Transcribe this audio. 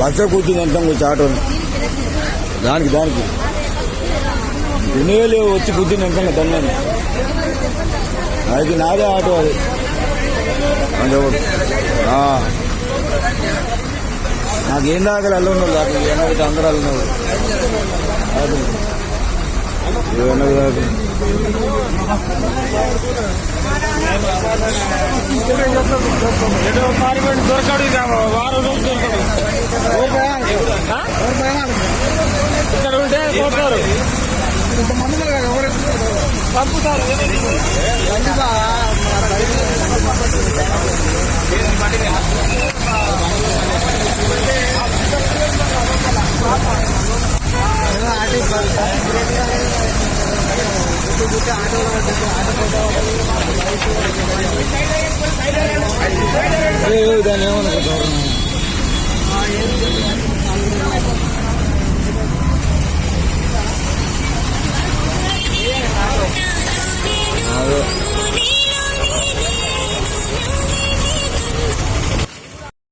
పచ్చ కూర్చుని అంటాం కొంచెం ఆటోని దానికి దానికి దునియాలు వచ్చి కూర్చుని అంటాం దన్నాను అది నాదే ఆటో అది అంటే ఒకటి. నాకేం దాకా అల్లు ఉన్నారు దాకా ఏమైతే అందరూ అల్లు ఉన్నారు అది. కాదు. దొరకడు ఇక వారం రోజులు దొరకడు కొడతారు పంపుతారు ఏ, దాన్ని ఏమనుకుంటారు